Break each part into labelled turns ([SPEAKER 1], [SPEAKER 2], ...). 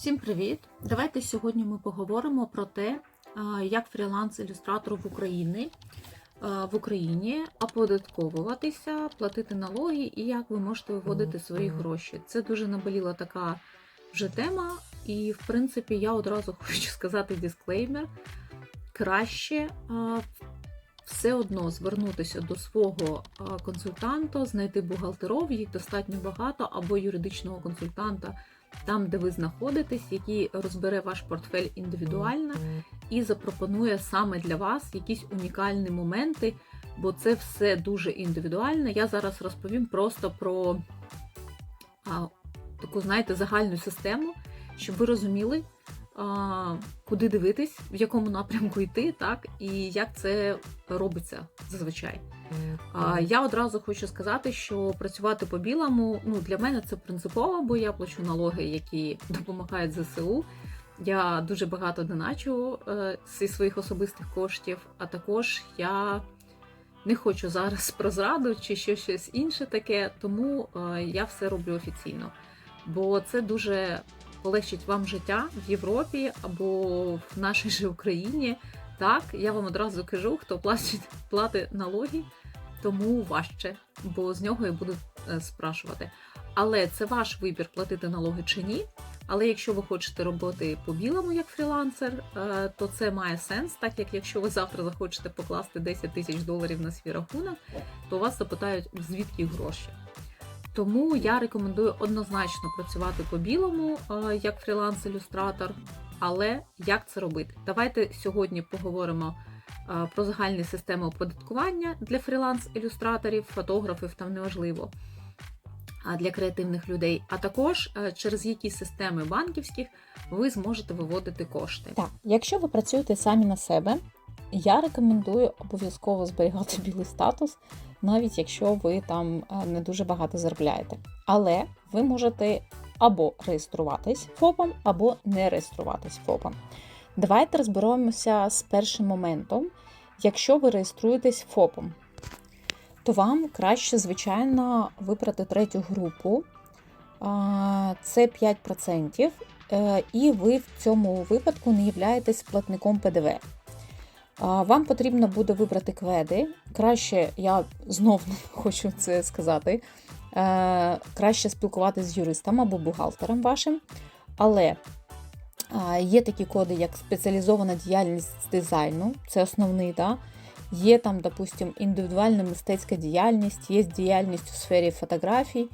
[SPEAKER 1] Всім привіт! Давайте сьогодні ми поговоримо про те, як фріланс-ілюстратору в Україні в Україні оподатковуватися, платити налоги і як ви можете виводити свої гроші. Це дуже наболіла така вже тема, і в принципі я одразу хочу сказати дисклеймер. Краще все одно звернутися до свого консультанта, знайти бухгалтеров, їх достатньо багато, або юридичного консультанта там, де ви знаходитесь, який розбере ваш портфель індивідуально і запропонує саме для вас якісь унікальні моменти, бо це все дуже індивідуально. Я зараз розповім просто про а, таку, знаєте, загальну систему, щоб ви розуміли, куди дивитись, в якому напрямку йти, так, і як це робиться зазвичай. А, Я одразу хочу сказати, що працювати по білому ну для мене це принципово, бо я плачу налоги, які допомагають ЗСУ. Я дуже багато доначу е, зі своїх особистих коштів, а також я не хочу зараз про зраду чи ще щось інше таке, тому е, я все роблю офіційно. Бо це дуже полегшить вам життя в Європі або в нашій же Україні. Так, я вам одразу кажу, хто платить платить налоги тому важче, бо з нього і будуть е, спрашувати. Але це ваш вибір платити налоги чи ні. Але якщо ви хочете робити по білому як фрілансер, е, то це має сенс, так як якщо ви завтра захочете покласти 10 тисяч доларів на свій рахунок, то вас запитають, звідки гроші. Тому я рекомендую однозначно працювати по білому е, як фріланс-ілюстратор. Але як це робити? Давайте сьогодні поговоримо про загальні системи оподаткування для фріланс-ілюстраторів, фотографів, там неважливо, для креативних людей, а також е, через які системи банківських ви зможете виводити кошти.
[SPEAKER 2] Так, якщо ви працюєте самі на себе, я рекомендую обов'язково зберігати білий статус, навіть якщо ви там е, не дуже багато заробляєте. Але ви можете або реєструватись ФОПом, або не реєструватись ФОПом. Давайте розберемося з першим моментом. Якщо ви реєструєтесь ФОПом, то вам краще, звичайно, вибрати третю групу. Це 5%, е, і ви в цьому випадку не являєтесь платником ПДВ. Вам потрібно буде вибрати кведи. Краще, я знов хочу це сказати, е, краще спілкуватися з юристом або бухгалтером вашим. Але є такі коди, як спеціалізована діяльність з дизайну, це основний, да? є там, допустим, індивідуальна мистецька діяльність, є діяльність у сфері фотографій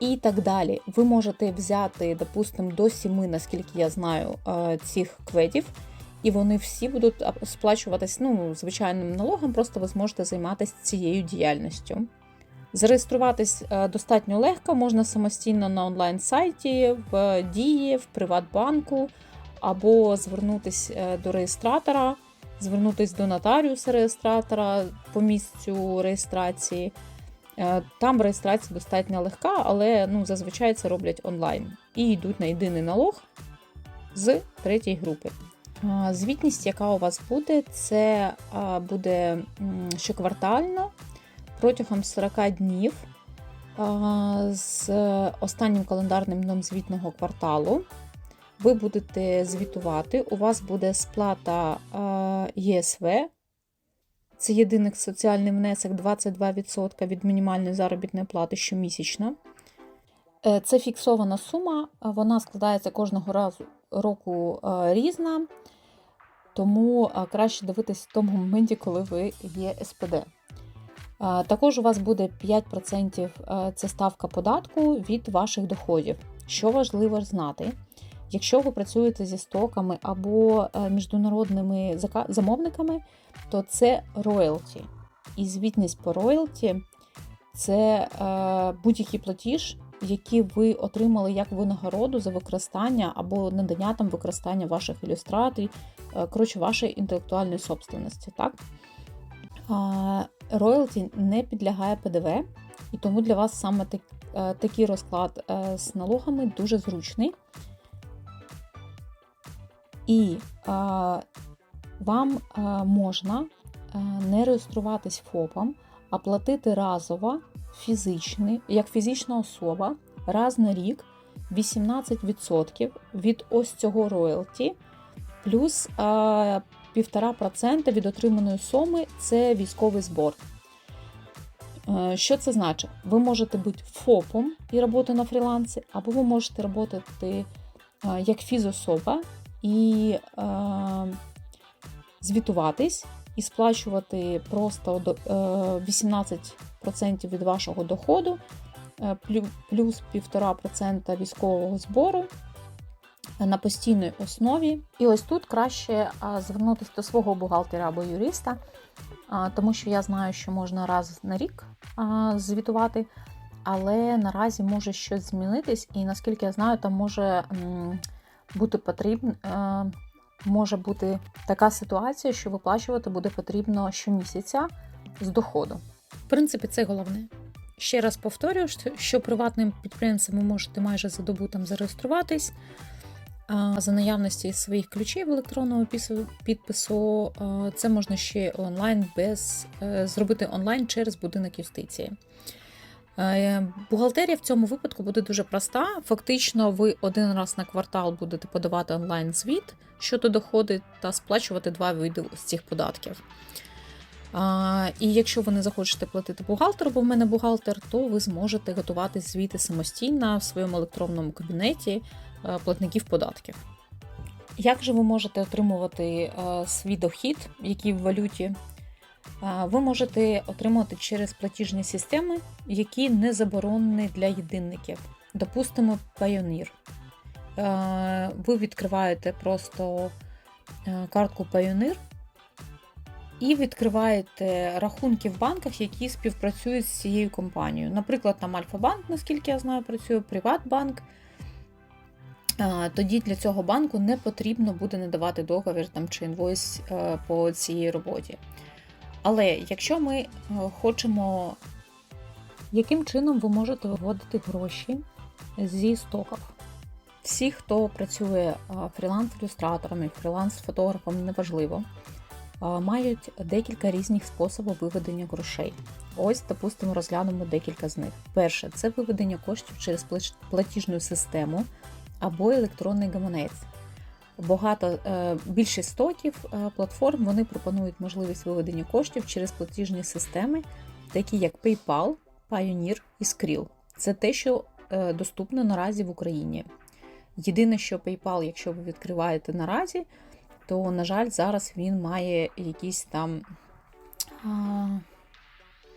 [SPEAKER 2] і так далі. Ви можете взяти, допустим, до 7, наскільки я знаю, е, цих кведів, і вони всі будуть сплачуватись ну, звичайним налогом, просто ви зможете займатися цією діяльністю. Зареєструватись е, достатньо легко, можна самостійно на онлайн-сайті, в Дії, в Приватбанку, або звернутися е, до реєстратора, звернутися до нотаріуса-реєстратора по місцю реєстрації. Е, Там реєстрація достатньо легка, але ну, зазвичай це роблять онлайн. І йдуть на єдиний налог з третьої групи. Звітність, яка у вас буде, це буде щоквартально протягом 40 днів з останнім календарним днем звітного кварталу. Ви будете звітувати, у вас буде сплата ЄСВ. Це єдиний соціальний внесок 22% від мінімальної заробітної плати щомісячно. Е, Це фіксована сума, вона складається кожного разу року різна, тому краще дивитись в тому моменті, коли ви є СПД. Також у вас буде 5% е, це ставка податку від ваших доходів. Що важливо знати, якщо ви працюєте зі стоками або е, міжнародними замовниками, то це роялті. І звітність по роялті це е, будь-який платіж, які ви отримали як винагороду за використання або надання там використання ваших ілюстрацій, е, коротше, вашої інтелектуальної собственності. Так? Роялті не підлягає ПДВ, і тому для вас саме так, такий розклад з налогами дуже зручний. І а, вам а, можна а, не реєструватись ФОПом, а платити разово фізичний, як фізична особа раз на рік 18% від ось цього роялті, плюс а, 1,5% від отриманої суми це військовий збор. Е, Що це значить? Ви можете бути ФОПом і працювати на фрілансі, або ви можете е, як фізособа і е, звітуватись і сплачувати просто до- е, 18% від вашого доходу, е, плюс 1,5% військового збору на постійній основі. І ось тут краще звернутися до свого бухгалтера або юриста, тому що я знаю, що можна раз на рік звітувати, але наразі може щось змінитись, і наскільки я знаю, там може бути потрібно. е, Може бути така ситуація, що виплачувати буде потрібно щомісяця з доходу. В принципі, це головне. Ще раз повторюю, що- приватним підприємцем ви можете майже за добу там зареєструватись. За наявності своїх ключів електронного підпису це можна ще онлайн без е, зробити онлайн через будинок юстиції. Е, Бухгалтерія в цьому випадку буде дуже проста. Фактично, ви один раз на квартал будете подавати онлайн звіт щодо доходи та сплачувати два види з цих податків. І якщо ви не захочете платити бухгалтеру, бо в мене бухгалтер, то ви зможете готувати звіти самостійно в своєму електронному кабінеті е, платників податків. Як же ви можете отримувати е, свій дохід, який в валюті? Ви можете отримувати через платіжні системи, які не заборонені для єдинників. Допустимо, Payoneer. Ви відкриваєте просто е, картку Payoneer і відкриваєте рахунки в банках, які співпрацюють з цією компанією. Наприклад, там Альфа-банк, наскільки я знаю, працює Приватбанк. Тоді для цього банку не потрібно буде надавати договір там, чи інвойс е, по цій роботі. Але якщо ми е, хочемо, яким чином ви можете виводити гроші зі стоків? Всі, хто працює е, фріланс-ілюстраторами, фріланс-фотографами, неважливо, е, мають декілька різних способів виведення грошей. Ось, допустимо, розглянемо декілька з них. Перше це виведення коштів через платіжну систему або електронний гаманець. Багато е, більшість стоків е, платформ вони пропонують можливість виведення коштів через платіжні системи, такі як PayPal, Payoneer і Skrill. Це те, що е, доступно наразі в Україні. Єдине, що PayPal, якщо ви відкриваєте наразі, то, на жаль, зараз він має якісь там а,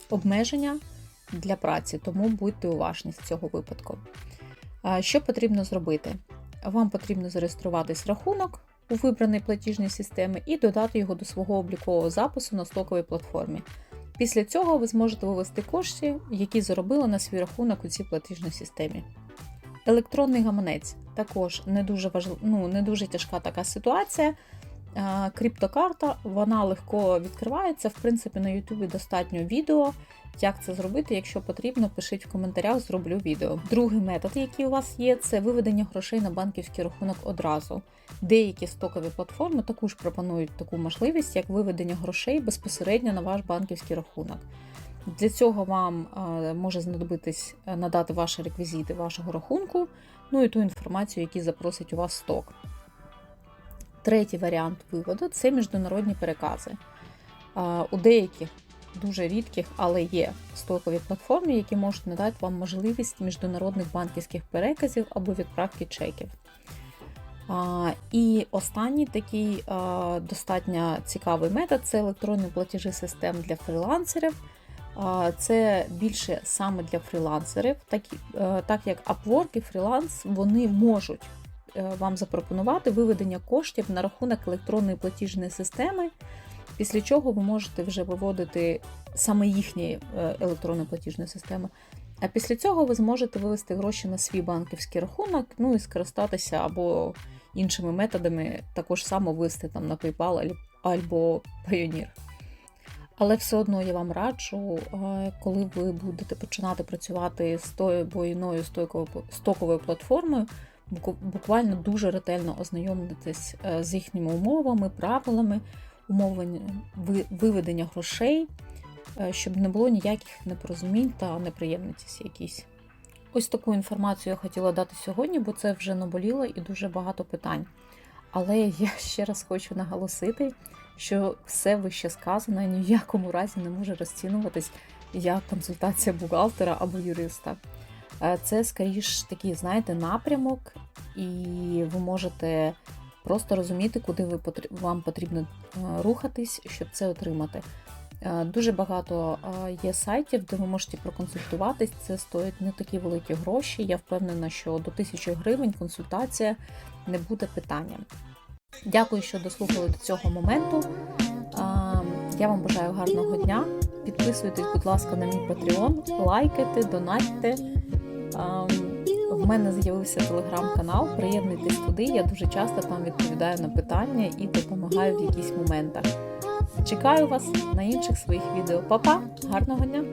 [SPEAKER 2] обмеження для праці, тому будьте уважні з цього випадку. А, Що потрібно зробити? Вам потрібно зареєструватись рахунок у вибраній платіжній системі і додати його до свого облікового запису на стоковій платформі. Після цього ви зможете вивести кошти, які заробили на свій рахунок у цій платіжній системі. Електронний гаманець також не дуже важ... ну, не дуже тяжка така ситуація. А, Криптокарта вона легко відкривається. В принципі, на Ютубі достатньо відео. Як це зробити? Якщо потрібно, пишіть в коментарях, зроблю відео. Другий метод, який у вас є, це виведення грошей на банківський рахунок одразу. Деякі стокові платформи також пропонують таку можливість, як виведення грошей безпосередньо на ваш банківський рахунок. Для цього вам е, може знадобитись е, надати ваші реквізити вашого рахунку, ну і ту інформацію, яку запросить у вас сток. Третій варіант виводу це міжнародні перекази. У деяких дуже рідких, але є стокові платформи, які можуть надати вам можливість міжнародних банківських переказів або відправки чеків. І останній такий достатньо цікавий метод це електронні платежі систем для фрілансерів. Це більше саме для фрілансерів, е, так як Upwork і фріланс вони можуть вам запропонувати виведення коштів на рахунок електронної платіжної системи, після чого ви можете вже виводити саме їхні е, електронні платіжні системи. А після цього ви зможете вивести гроші на свій банківський рахунок, ну і скористатися або іншими методами, також само вивести там на PayPal або- Payoneer. Але все одно я вам раджу, е, коли ви будете починати працювати з тою або іною стоковою платформою, буквально дуже ретельно ознайомитись е, з їхніми умовами, правилами, умовами виведення грошей, е, щоб не було ніяких непорозумінь та неприємностей якісь.
[SPEAKER 1] Ось таку інформацію я хотіла дати сьогодні, бо це вже наболіло і дуже багато питань. Але я ще раз хочу наголосити, що все вище сказане ні в якому разі не може розцінюватись як консультація бухгалтера або юриста. Е, Це скоріш такий, знаєте, напрямок, і ви можете просто розуміти, куди ви вам потрібно е, рухатись, щоб це отримати. Е, Дуже багато є сайтів, де ви можете проконсультуватись. Це стоїть не такі великі гроші. Я впевнена, що до 1000 гривень консультація не буде питанням. Дякую, що дослухали до цього моменту. Я вам бажаю гарного дня. Підписуйтесь, будь ласка, на мій Patreon, лайкайте, донатьте. В мене з'явився телеграм-канал. Приєднуйтесь туди. Я дуже часто там відповідаю на питання і допомагаю в якісь моментах. Чекаю вас на інших своїх відео. Па-па! Гарного дня!